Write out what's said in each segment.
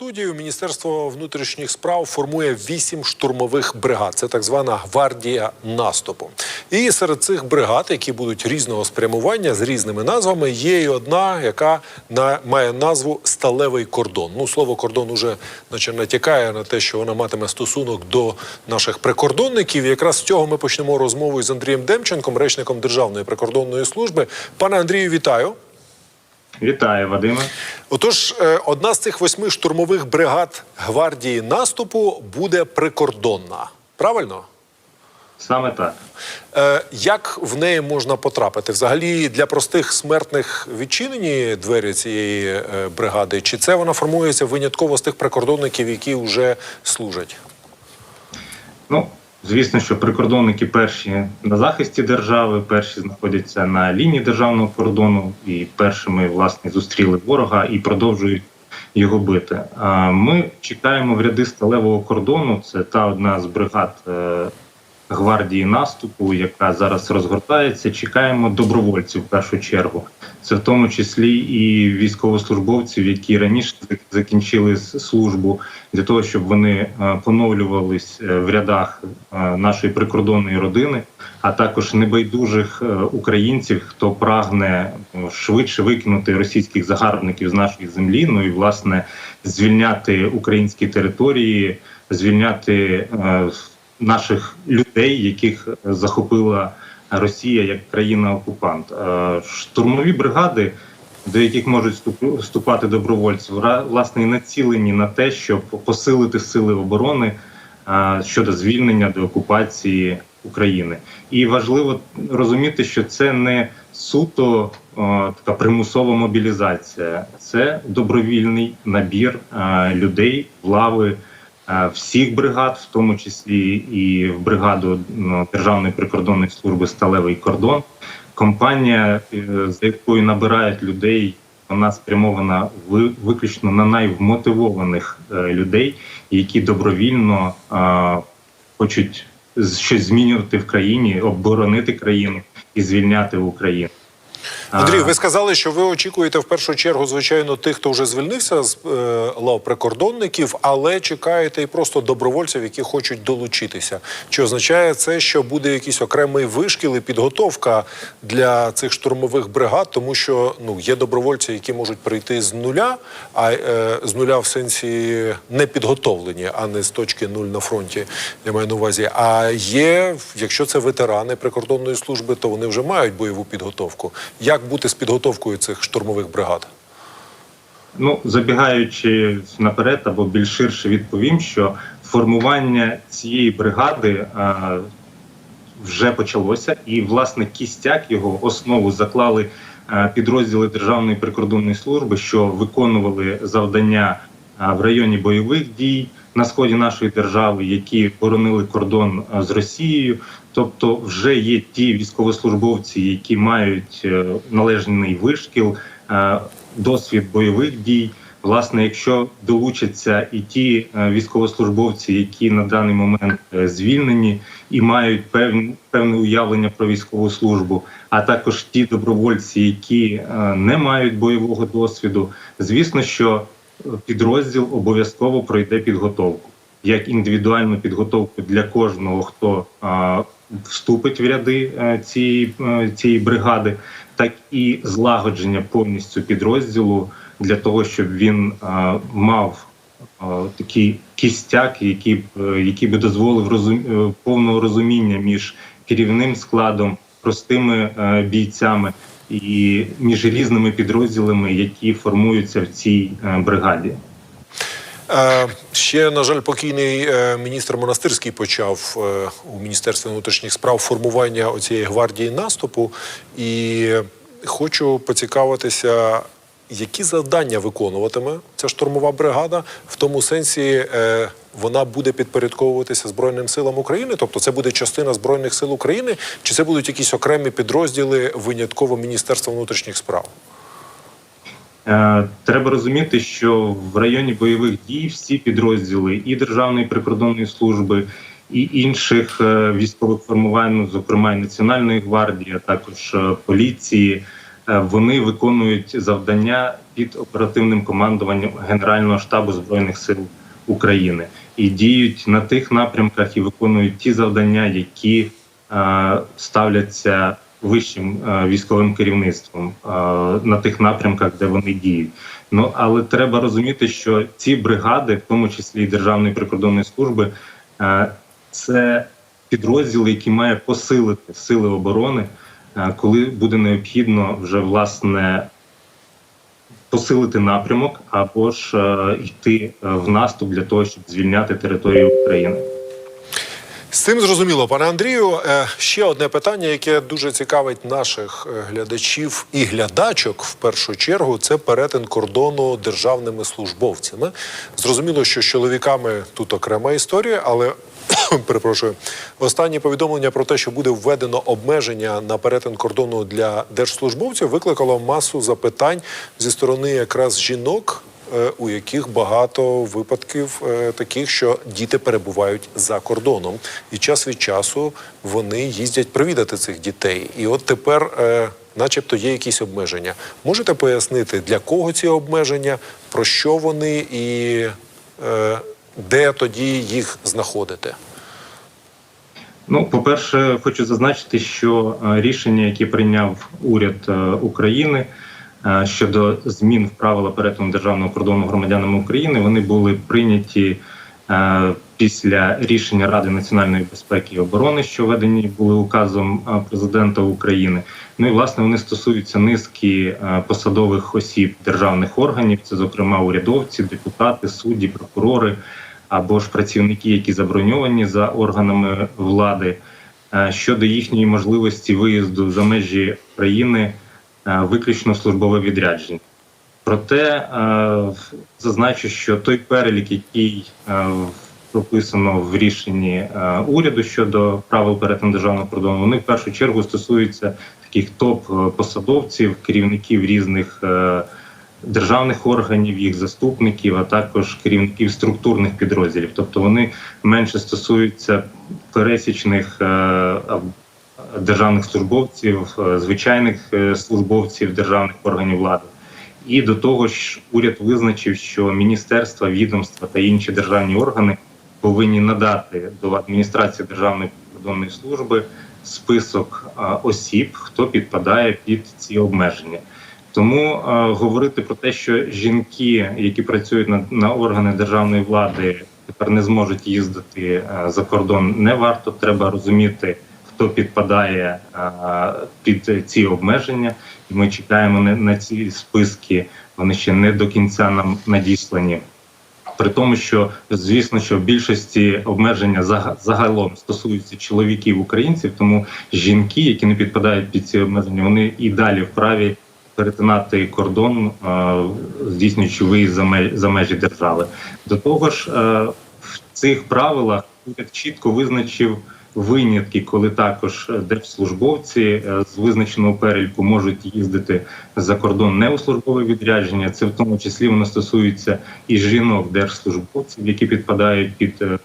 студію. Міністерство внутрішніх справ формує вісім штурмових бригад. Це так звана гвардія наступу. І серед цих бригад, які будуть різного спрямування з різними назвами, є і одна, яка на, має назву Сталевий кордон. Ну, слово кордон уже наче натякає на те, що вона матиме стосунок до наших прикордонників. Якраз з цього ми почнемо розмову з Андрієм Демченком, речником Державної прикордонної служби. Пане Андрію, вітаю. Вітаю, Вадиме. Отож, е, одна з цих восьми штурмових бригад гвардії наступу буде прикордонна. Правильно? Саме так. Е, Як в неї можна потрапити? Взагалі для простих смертних відчинені двері цієї е, бригади? Чи це вона формується винятково з тих прикордонників, які вже служать? Ну, звісно, що прикордонники перші на захисті держави, перші знаходяться на лінії державного кордону і першими власне зустріли ворога і продовжують його бити. А ми чекаємо в ряди сталевого кордону. Це та одна з бригад е, гвардії наступу, яка зараз розгортається. Чекаємо добровольців в першу чергу. Це в тому числі і військовослужбовців, які раніше закінчили службу для того, щоб вони е, поновлювались е, в рядах е, нашої прикордонної родини, а також небайдужих українців, хто прагне швидше викинути російських загарбників з нашої землі. Ну і власне звільняти українські території, звільняти наших людей, яких е, захопила Росія як країна-окупант. Е, Штурмові бригади, до яких можуть вступ- вступати добровольці, власне і націлені на те, щоб посилити сили оборони е, щодо звільнення деокупації України. І важливо розуміти, що це не суто е, така примусова мобілізація, це добровільний набір е, людей лави всіх бригад, в тому числі і в бригаду Державної прикордонної служби Сталевий кордон. Компанія, е, за якою набирають людей, вона спрямована ви- виключно на найвмотивованих е, людей, які добровільно е, хочуть щось змінювати в країні, оборонити країну і звільняти Україну. Андрію, А, ви сказали, що ви очікуєте в першу чергу, звичайно, тих, хто вже звільнився з е, лав прикордонників, але чекаєте і просто добровольців, які хочуть долучитися. Чи означає це, що буде якийсь окремий вишкіл і підготовка для цих штурмових бригад, тому що ну є добровольці, які можуть прийти з нуля, а е, з нуля в сенсі не підготовлені, а не з точки нуль на фронті. Я маю на увазі. А є, якщо це ветерани прикордонної служби, то вони вже мають бойову підготовку. Як бути з підготовкою цих штурмових бригад? Ну, забігаючи наперед або більш ширше відповім, що формування цієї бригади е, вже почалося, і власне кістяк його основу заклали е, підрозділи Державної прикордонної служби, що виконували завдання е, в районі бойових дій на сході нашої держави, які боронили кордон е, з Росією. Тобто, вже є ті військовослужбовці, які мають е, належний вишкіл, е, досвід бойових дій. Власне, якщо долучаться і ті е, військовослужбовці, які на даний момент звільнені і мають певне, певне уявлення про військову службу, а також ті добровольці, які не мають бойового досвіду, звісно, що підрозділ обов'язково пройде підготовку, як індивідуальну підготовку для кожного, хто вступить в ряди е, цієї, е, цієї бригади, так і злагодження повністю підрозділу для того, щоб він е, мав такий кістяк, який, який би дозволив розум, повного розуміння між керівним складом, простими бійцями і між різними підрозділами, які формуються в цій бригаді. Ще, на жаль, покійний е, міністр Монастирський почав е, у Міністерстві внутрішніх справ формування оцієї гвардії наступу. І хочу поцікавитися, які завдання виконуватиме ця штурмова бригада, в тому сенсі е, вона буде підпорядковуватися Збройним силам України, тобто це буде частина Збройних сил України, чи це будуть якісь окремі підрозділи винятково Міністерства внутрішніх справ? Е, Треба розуміти, що в районі бойових дій всі підрозділи і Державної прикордонної служби, і інших е, військових формувань, ну, зокрема і Національної гвардії, а також е, поліції, вони виконують завдання під оперативним командуванням Генерального штабу збройних сил України. І діють на тих напрямках і виконують ті завдання, які ставляться вищим е, військовим керівництвом е, на тих напрямках, де вони діють. Ну але треба розуміти, що ці бригади, в тому числі Державної прикордонної служби, е, це підрозділи, які має посилити сили оборони, коли буде необхідно вже власне посилити напрямок або ж йти в наступ для того, щоб звільняти територію України. З цим зрозуміло, пане Андрію. Е, Ще одне питання, яке дуже цікавить наших е, глядачів і глядачок в першу чергу, це перетин кордону державними службовцями. Зрозуміло, що з чоловіками тут окрема історія, але перепрошую, останні повідомлення про те, що буде введено обмеження на перетин кордону для держслужбовців, викликало масу запитань зі сторони якраз жінок у яких багато випадків е, таких, що діти перебувають за кордоном, і час від часу вони їздять провідати цих дітей. І от тепер, е, начебто, є якісь обмеження. Можете пояснити, для кого ці обмеження, про що вони і е, де тоді їх знаходити? Ну, по-перше, хочу зазначити, що е, рішення, яке прийняв уряд е, України е, щодо змін в правила перетину державного кордону громадянами України, вони були прийняті е, після рішення Ради національної безпеки і оборони, що введені були указом е, президента України. Ну і власне вони стосуються низки е, посадових осіб державних органів, це зокрема урядовці, депутати, судді, прокурори або ж працівники, які заброньовані за органами влади, е, щодо їхньої можливості виїзду за межі країни е, виключно службове відрядження. Проте е, зазначу, що той перелік, який е, прописано в рішенні е, уряду щодо правил перетину державного кордону, вони в першу чергу стосуються таких топ-посадовців, керівників різних. е, державних органів, їх заступників, а також керівників структурних підрозділів. Тобто вони менше стосуються пересічних е, державних службовців, е, звичайних е, службовців державних органів влади. І до того ж, уряд визначив, що міністерства, відомства та інші державні органи повинні надати до адміністрації Державної прикордонної служби список е, осіб, хто підпадає під ці обмеження. Тому е, говорити про те, що жінки, які працюють на, на органи державної влади, тепер не зможуть їздити е, за кордон, не варто. Треба розуміти, хто підпадає е, під ці обмеження. І ми чекаємо на, на ці списки. Вони ще не до кінця нам надіслані. При тому, що звісно, що в більшості обмеження зага- загалом стосуються чоловіків українців, тому жінки, які не підпадають під ці обмеження, вони і далі вправі перетинати кордон, е, здійснюючи виїзд за межі, за межі держави. До того ж, е, в цих правилах уряд чітко визначив винятки, коли також держслужбовці е, з визначеного перельку можуть їздити за кордон не у службове відрядження. Це в тому числі воно стосується і жінок держслужбовців, які підпадають під е,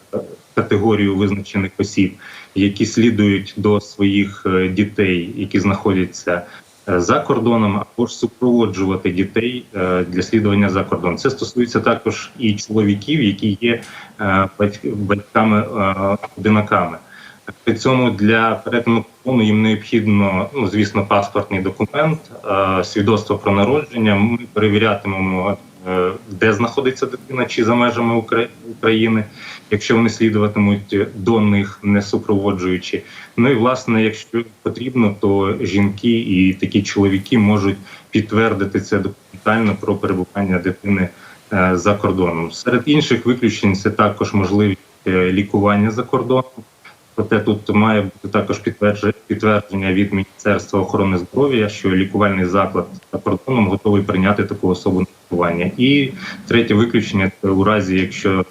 категорію визначених осіб, які слідують до своїх е, дітей, які знаходяться за кордоном, або ж супроводжувати дітей для слідування за кордон. Це стосується також і чоловіків, які є батьками одинаками. При цьому для перетину кордону їм необхідно, ну звісно, паспортний документ, е, свідоцтво про народження. Ми перевірятимемо, е, де знаходиться дитина, чи за межами України, якщо вони слідуватимуть до них, не супроводжуючи. Ну і власне, якщо потрібно, то жінки і такі чоловіки можуть підтвердити це документально про перебування дитини е, за кордоном. Серед інших виключень це також можливість е, лікування за кордоном. Проте тут має бути також підтвердження, від Міністерства охорони здоров'я, що лікувальний заклад за кордоном готовий прийняти таку особу на лікування. І третє виключення це у разі, якщо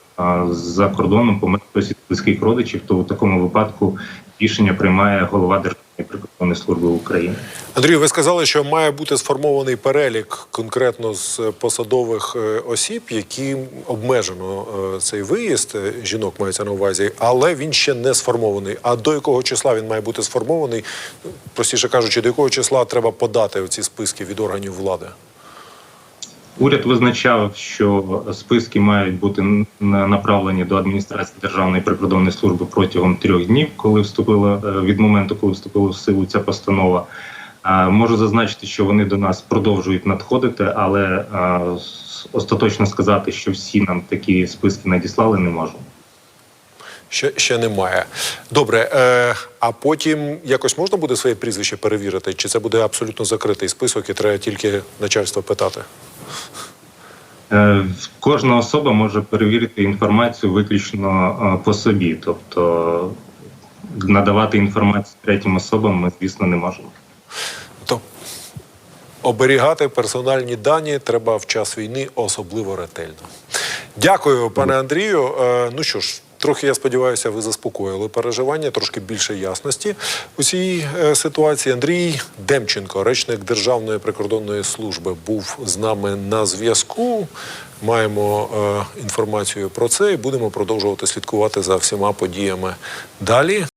за кордоном помер хтось із близьких родичів, то у такому випадку рішення приймає голова Державної прикордонної служби України. Андрію, ви сказали, що має бути сформований перелік конкретно з посадових е, осіб, які обмежено е, цей виїзд е, жінок мається на увазі, але він ще не сформований. А до якого числа він має бути сформований? Простіше кажучи, до якого числа треба подати ці списки від органів влади? Уряд визначав, що списки мають бути направлені до адміністрації Державної прикордонної служби протягом трьох днів, коли вступила е, від моменту, коли вступила в силу ця постанова. Можу зазначити, що вони до нас продовжують надходити, але е, остаточно сказати, що всі нам такі списки надіслали, не можу. Ще, ще немає. Добре, е, а потім якось можна буде своє прізвище перевірити? Чи це буде абсолютно закритий список і треба тільки начальство питати? Е, Кожна особа може перевірити інформацію виключно е, по собі, тобто надавати інформацію третім особам ми, звісно, не можемо. То оберігати персональні дані треба в час війни особливо ретельно. Дякую, пане Андрію. Е, ну що ж. Трохи, я сподіваюся, ви заспокоїли переживання, трошки більше ясності у цій е, ситуації. Андрій Демченко, речник Державної прикордонної служби, був з нами на зв'язку. Маємо е, інформацію про це і будемо продовжувати слідкувати за всіма подіями далі.